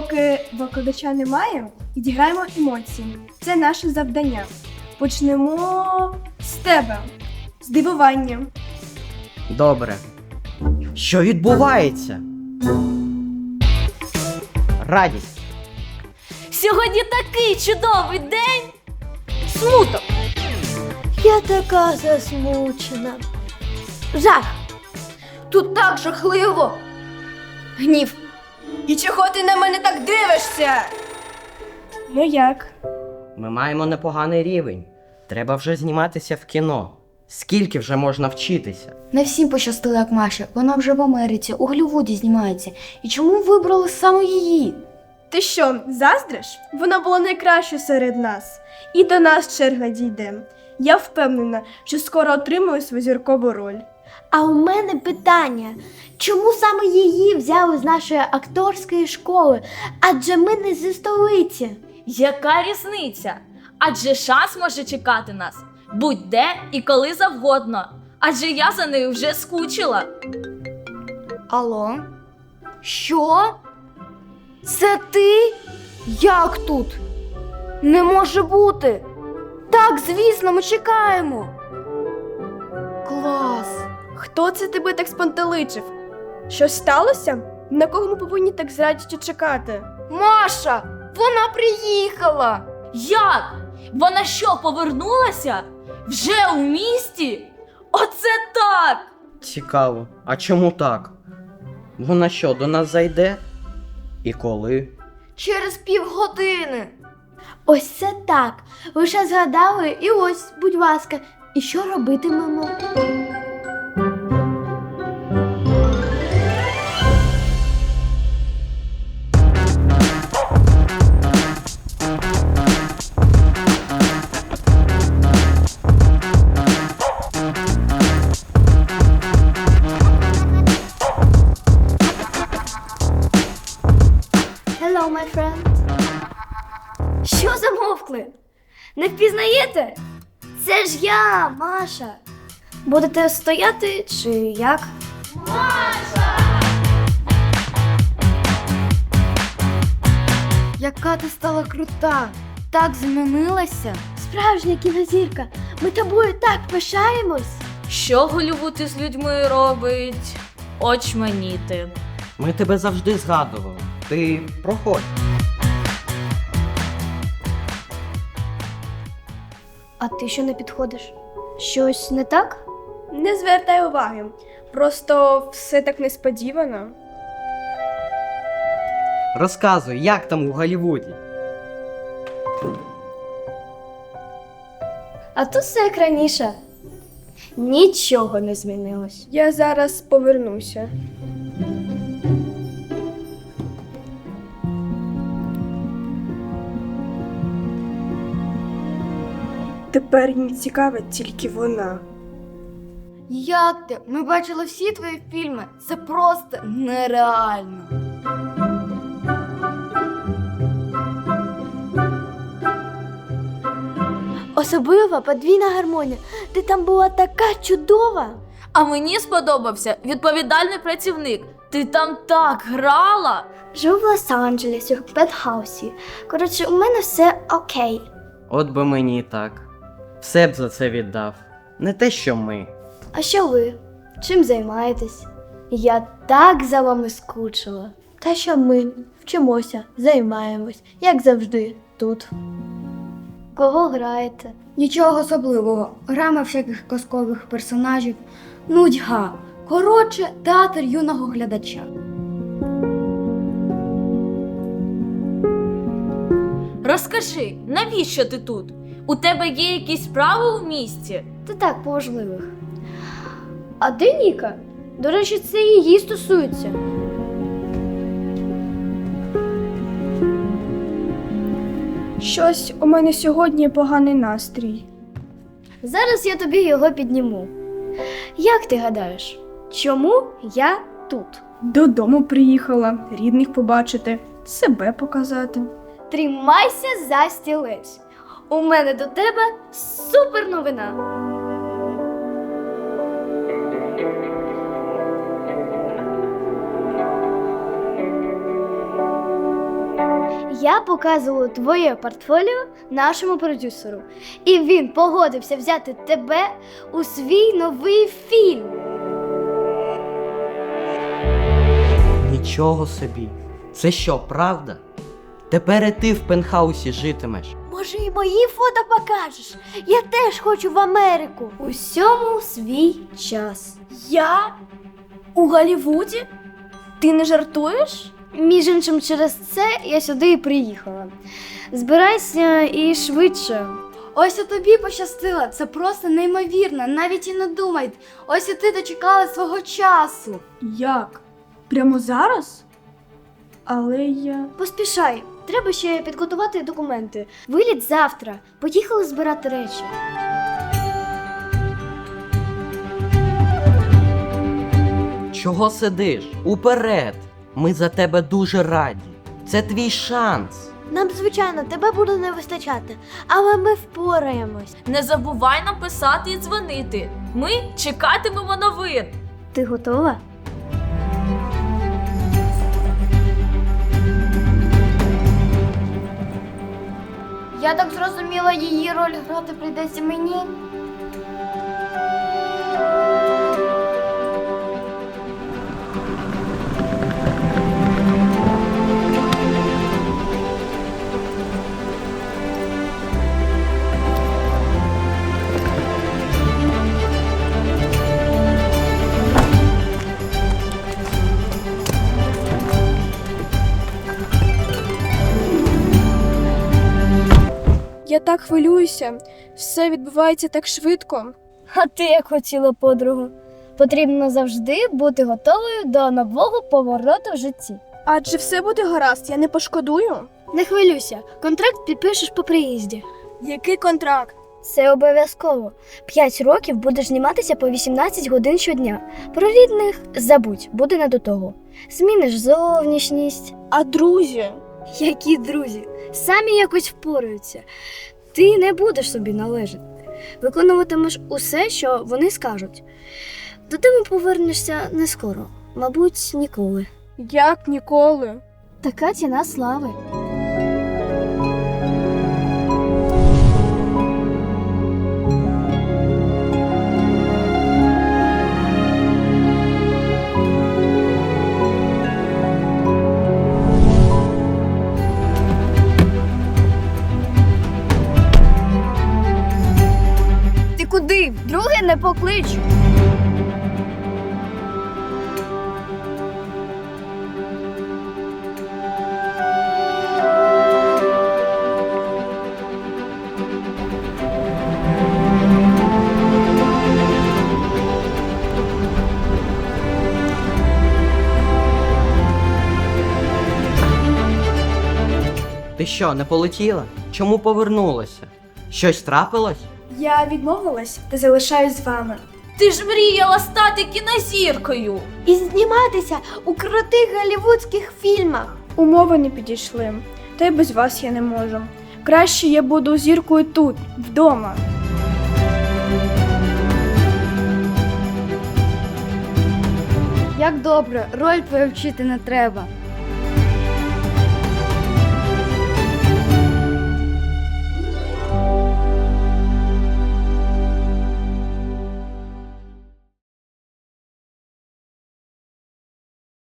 перекладача немає, відіграємо емоції. Це наше завдання. Почнемо з тебе. Здивування. Добре. Що відбувається? Радість. Сьогодні такий чудовий день. Смуток. Я така засмучена. Жах! Тут так жахливо. Гнів. І чого ти на мене так дивишся? Ну як? Ми маємо непоганий рівень. Треба вже зніматися в кіно. Скільки вже можна вчитися? Не всім пощастило, як Маша. Вона вже в Америці, у Голлівуді знімається. І чому вибрали саме її? Ти що, заздриш? Вона була найкращою серед нас. І до нас черга дійде. Я впевнена, що скоро отримую свою зіркову роль. А у мене питання: чому саме її взяли з нашої акторської школи? Адже ми не зі столиці. Яка різниця? Адже шанс може чекати нас будь-де і коли завгодно. Адже я за нею вже скучила. Алло? Що? Це ти? Як тут? Не може бути. Так, звісно, ми чекаємо. Хто це тебе так спантеличив? Що сталося? На кого ми повинні так з радістю чекати? Маша, вона приїхала. Як? Вона що, повернулася? Вже у місті? Оце так! Цікаво. А чому так? Вона що, до нас зайде? І коли? Через півгодини. Ось це так. Лише згадали, і ось, будь ласка, і що робитимемо? My friend. Що замовкли? Не впізнаєте? Це ж я, Маша. Будете стояти чи як? Яка ти стала крута. Так змінилася. Справжня кінозірка. Ми тобою так пишаємось. Що Голлівуд із людьми робить? Очманіти. Ми тебе завжди згадували. Ти проходь. А ти що не підходиш? Щось не так? Не звертай уваги. Просто все так несподівано. Розказуй, як там у Голлівуді? А тут все як раніше. Нічого не змінилось. Я зараз повернуся. Тепер їм цікавить тільки вона. Як ти? Ми бачили всі твої фільми. Це просто нереально. Особливо подвійна гармонія. Ти там була така чудова. А мені сподобався відповідальний працівник. Ти там так грала. Живу в Лос-Анджелесі, у пентхаусі. Коротше, у мене все окей. От би мені так. Все б за це віддав. Не те, що ми. А що ви? Чим займаєтесь? Я так за вами скучила. Та що ми вчимося, займаємось, як завжди, тут. Кого граєте? Нічого особливого. Грами всяких казкових персонажів. Нудьга. Коротше, театр юного глядача. Розкажи, навіщо ти тут? У тебе є якісь справи у місті? Та так, по важливих. А де Ніка? До речі, це її стосується. Щось у мене сьогодні поганий настрій. Зараз я тобі його підніму. Як ти гадаєш, чому я тут? Додому приїхала, рідних побачити, себе показати. Тримайся за стілець. У мене до тебе супер новина. я показувала твоє портфоліо нашому продюсеру, і він погодився взяти тебе у свій новий фільм. Нічого собі. Це що, правда? Тепер і ти в пентхаусі житимеш. Може, і мої фото покажеш? Я теж хочу в Америку. Усьому свій час. Я? У Голлівуді? Ти не жартуєш? Між іншим, через це я сюди і приїхала. Збирайся і швидше. Ось і тобі пощастило, це просто неймовірно, навіть і не думай. Ось і ти дочекала свого часу. Як? Прямо зараз? Але я. Поспішай, треба ще підготувати документи. Виліт завтра. Поїхали збирати речі. Чого сидиш? Уперед! Ми за тебе дуже раді. Це твій шанс. Нам, звичайно, тебе буде не вистачати, але ми впораємось. Не забувай нам писати і дзвонити. Ми чекатимемо новин. Ти готова? Я так зрозуміла, її роль грати прийдеться мені. Я так хвилююся. Все відбувається так швидко. А ти як хотіла, подругу. Потрібно завжди бути готовою до нового повороту в житті. Адже все буде гаразд, я не пошкодую. Не хвилюйся, контракт підпишеш по приїзді. Який контракт? Це обов'язково. П'ять років будеш зніматися по 18 годин щодня. Про рідних забудь, буде не до того. Зміниш зовнішність. А друзі? Які друзі, самі якось впораються. Ти не будеш собі належати. Виконуватимеш усе, що вони скажуть. Додому повернешся не скоро, мабуть, ніколи. Як ніколи. Така ціна слави. Вдруге покличу. Ти що, не полетіла? Чому повернулася? Щось трапилось? Я відмовилась та залишаюсь з вами. Ти ж мріяла стати кінозіркою. І зніматися у крутих голівудських фільмах. Умови не підійшли. Та й без вас я не можу. Краще я буду зіркою тут, вдома. Як добре, роль твою вчити не треба.